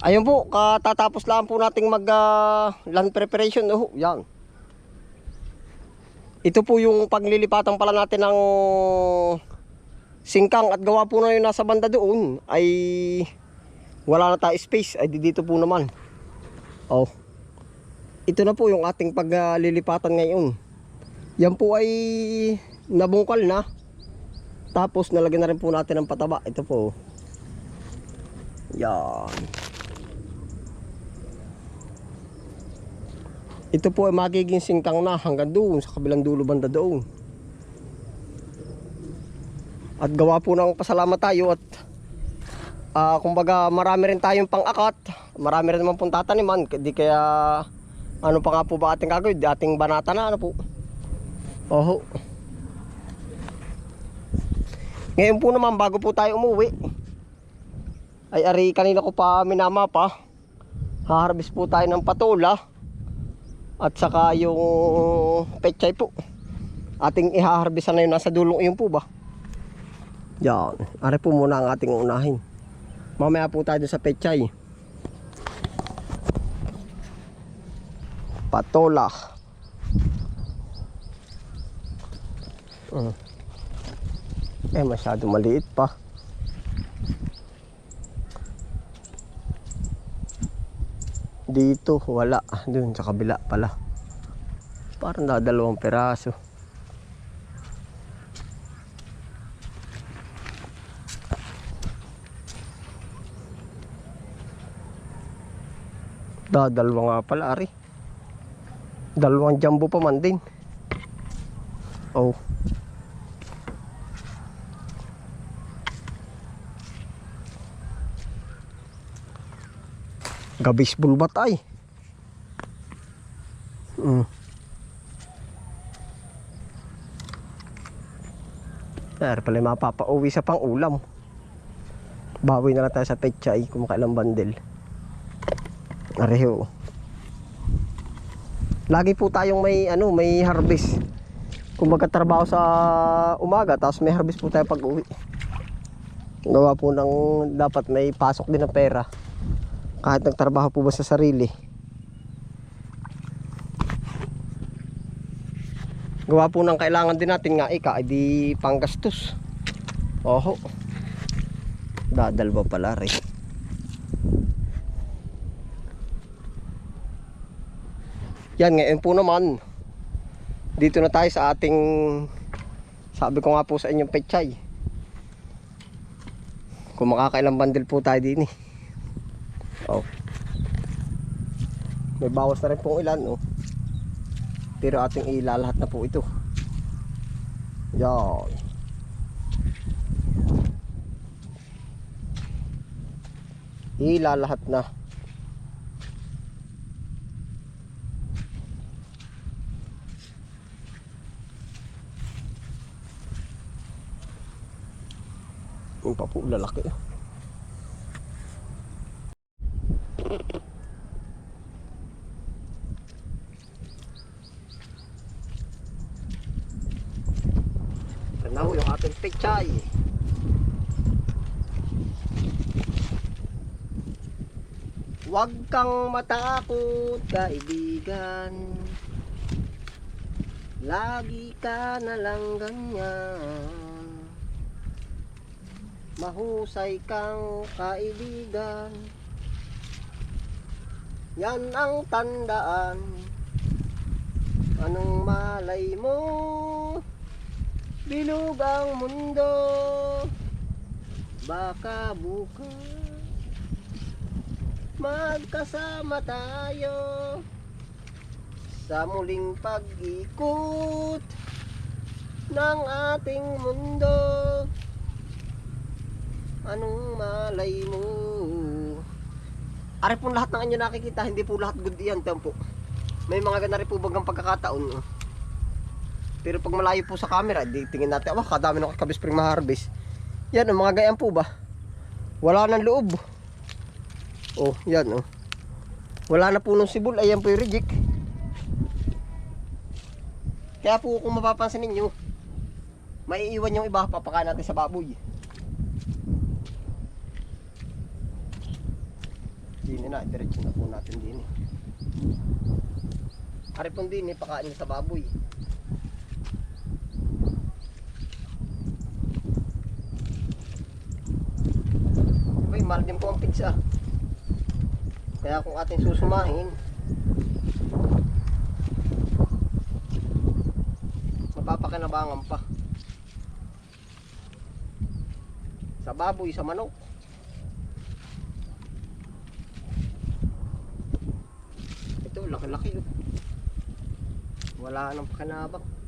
Ayun po, katatapos lang po nating mag ah, land preparation. Oh, yan. Ito po yung paglilipatan pala natin ng singkang at gawa po na yung nasa banda doon ay wala na tayo space ay di dito po naman. Oh. Ito na po yung ating paglilipatan ngayon. Yan po ay nabungkal na. Tapos nalagyan na rin po natin ng pataba. Ito po. Yan. Ito po ay magiging singkang na hanggang doon sa kabilang dulo banda doon. At gawa po ng pasalamat tayo at ah kumbaga marami rin tayong pang-akat. Marami rin naman pong tataniman. Di kaya ano pa nga po ba ating gagawin? Ating banata na ano po. Oho. Ngayon po naman bago po tayo umuwi ay ari kanina ko pa minama pa. Haharbis po tayo ng patola at saka yung pechay po. Ating ihaharbisan na yun nasa dulong iyon po ba? Yan. Ari po muna ang ating unahin. Mamaya po tayo sa pechay. Patola. Uh. Eh masyado maliit pa. Dito wala. Doon sa kabila pala. Parang dadalawang peraso. Dadalwa nga pala ari. Dalawang jumbo pa man din. Oh. Gabis bulbat ay. Mm. Pero pala mapapauwi sa pang ulam. Bawi na lang tayo sa pechay kung makailang bandel. Areho. Lagi po tayong may ano, may harvest. Kung magkatrabaho sa umaga, tapos may harvest po tayo pag uwi. Gawa po ng dapat may pasok din ng pera. Kahit nagtrabaho po ba sa sarili. Gawa po ng kailangan din natin nga ika, ay di panggastos. Oho. Dadalwa pala rin. Yan ngayon po naman. Dito na tayo sa ating sabi ko nga po sa inyong pechay. Kung makakailang bandil po tayo din eh. Oh. May bawas na rin pong ilan oh. Pero ating ilalahat na po ito. Yan. Ilalahat na. Yung pa po lalaki. Tanaw yung ating pechay. Huwag kang matakot, kaibigan. Lagi ka na lang ganyan. Mahusay kang kaibigan. Yan ang tandaan. Anong malay mo? Bilog ang mundo. Baka bukas magkasama tayo sa muling pag-ikot ng ating mundo. Anong malay mo? Ari po lahat ng inyo nakikita, hindi po lahat good yan, tempo. May mga ganari po bagang pagkakataon. Pero pag malayo po sa camera, di tingin natin, oh, kadami na kabis spring ma-harvest. Yan, oh, mga gayaan po ba? Wala nang loob. Oh, yan oh. Wala na po nung sibol, ayan po yung reject. Kaya po kung mapapansin ninyo, maiiwan yung iba, papakain natin sa baboy. Dini na, diretso na po natin din. Ari pong din, pakain niya sa baboy. Uy, mahal din po ang pizza. Kaya kung ating susumahin, mapapakinabangan pa. Sa baboy, sa manok. Ito, laki-laki. Wala nang pakinabang.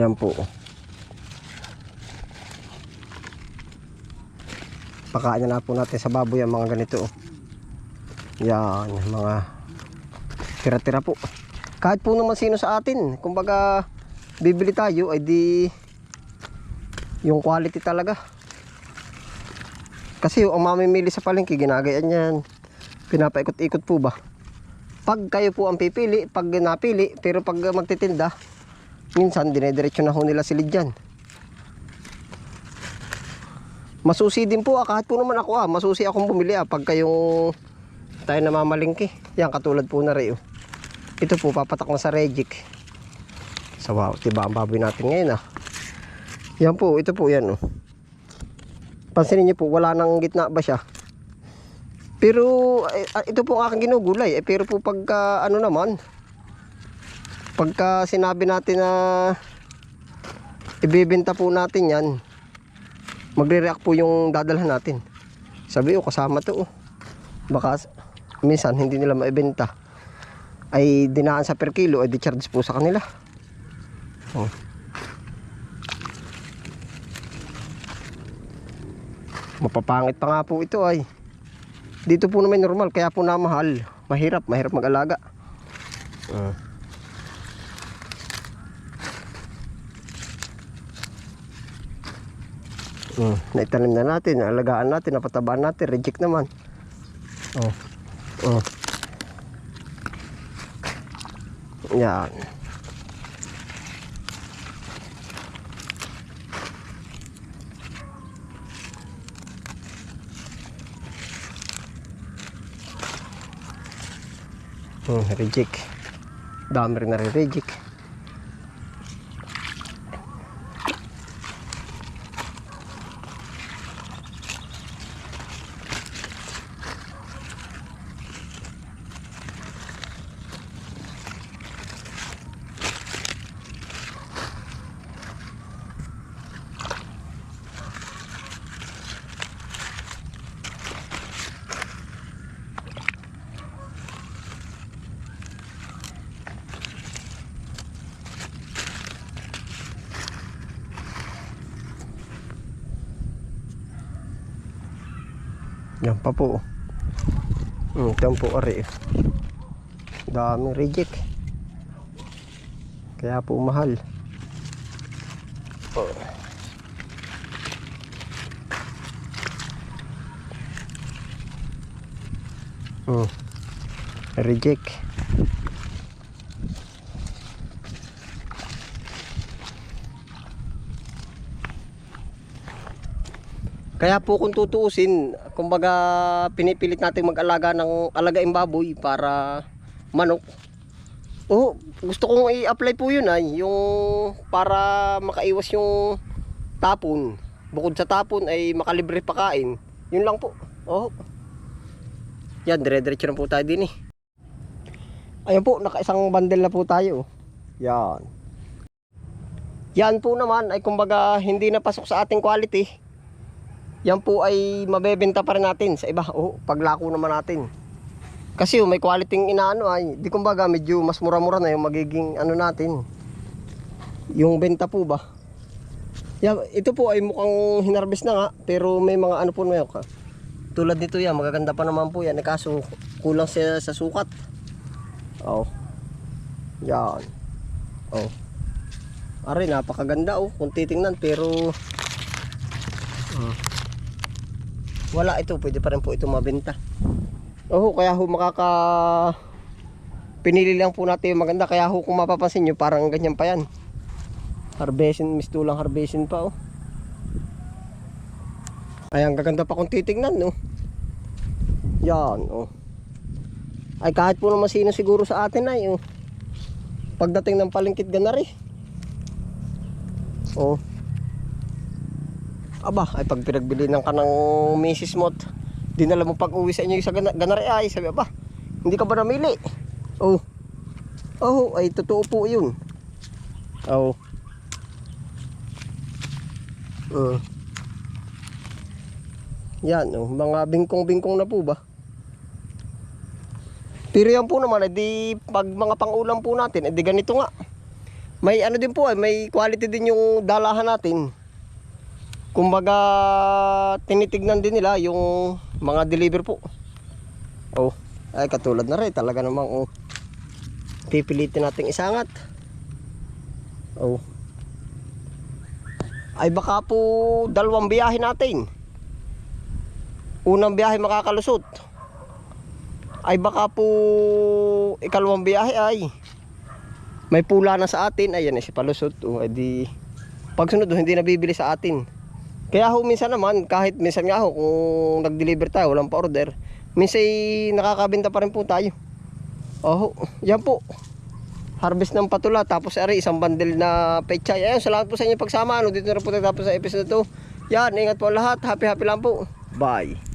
Ayan po. Pakain na po natin sa baboy ang mga ganito. Yan, mga tira-tira po. Kahit po naman sino sa atin, kumbaga bibili tayo ay di yung quality talaga. Kasi yung mamimili sa palengke, ginagayaan yan. Pinapaikot-ikot po ba? Pag kayo po ang pipili, pag napili, pero pag magtitinda, minsan dinediretso na ho nila silid dyan. Masusi din po ah, kahit po naman ako ah, masusi akong bumili ah, pag kayong tayo namamalingki. Yan, katulad po na rin oh. Ito po, papatak na sa Regic. Sa wow, tiba ang baboy natin ngayon ah. Yan po, ito po yan oh. Pansinin niyo po, wala nang gitna ba siya? Pero, ah, ito po ang aking ginugulay. Eh, pero po pagka, ano naman, pagka sinabi natin na ibibenta po natin yan magre-react po yung dadalhan natin sabi ko kasama to oh. baka minsan hindi nila maibenta ay dinaan sa per kilo ay di-charge po sa kanila oh. mapapangit pa nga po ito ay dito po naman normal kaya po namahal mahirap mahirap mag-alaga Ah. Mm, naitanim na natin, naalagaan natin, napatabaan natin, reject naman. Oh. Oh. Yan. Hmm, reject. Dami rin na reject. Yan pa po. Hmm, yan po ari. Daming reject. Kaya po mahal. Oh. Hmm. Reject. Kaya po kung tutuusin, kumbaga pinipilit natin mag-alaga ng alagaing baboy para manok. Oh, gusto kong i-apply po yun ay yung para makaiwas yung tapon. Bukod sa tapon ay makalibre pakain. Yun lang po. Oh. Yan, dire-diretso na po tayo din eh. Ayun po, naka-isang bundle na po tayo. Yan. Yan po naman ay kumbaga hindi na pasok sa ating quality yan po ay mabebenta pa rin natin sa iba. Oh, paglako naman natin. Kasi oh, may quality inaano ay, di kumbaga medyo mas mura-mura na yung magiging ano natin. Yung benta po ba? Yan, ito po ay mukhang hinarvest na nga, pero may mga ano po ka. tulad nito yan, magaganda pa naman po yan. Eh, kaso kulang siya sa sukat. Oh. Yan. Oh. Are, napakaganda oh. Kung titingnan pero Hmm. Wala ito. Pwede pa rin po ito mabenta. Oh, kaya ho makaka pinili lang po natin yung maganda. Kaya ho kung mapapansin nyo, parang ganyan pa yan. Harvestin, mistulang harvestin pa oh. Ay, ang gaganda pa kung titingnan, no? Yan, oh. Ay, kahit po naman sino siguro sa atin ay, oh. Pagdating ng palengkit ganari. Oh. Aba, ay pag pinagbili ng kanang misis mo dinala mo pag uwi sa inyo sa gana- ganari ay, sabi, aba, hindi ka ba namili? Oh. Oh, ay totoo po yun. Oh. Uh. Yan, oh, mga bingkong-bingkong na po ba? Pero yan po naman, edi pag mga pangulam po natin, edi ganito nga. May ano din po, eh, may quality din yung dalahan natin. Kumbaga, tinitignan din nila yung mga deliver po. Oh, ay katulad na rin, talaga namang oh, pipilitin nating isangat. Oh. Ay baka po dalawang biyahe natin. Unang biyahe makakalusot. Ay baka po ikalawang biyahe ay may pula na sa atin. Ayan eh si palusot. O edi pagsunod oh, hindi nabibili sa atin. Kaya ho minsan naman kahit minsan nga ho kung nag-deliver tayo walang pa-order. Minsan ay nakakabenta pa rin po tayo. Oh, yan po. Harvest ng patula tapos ari isang bundle na pechay. Ayun, salamat po sa inyo pagsama. Ano dito na po tapos sa episode na to. Yan, ingat po lahat. Happy happy lang po. Bye.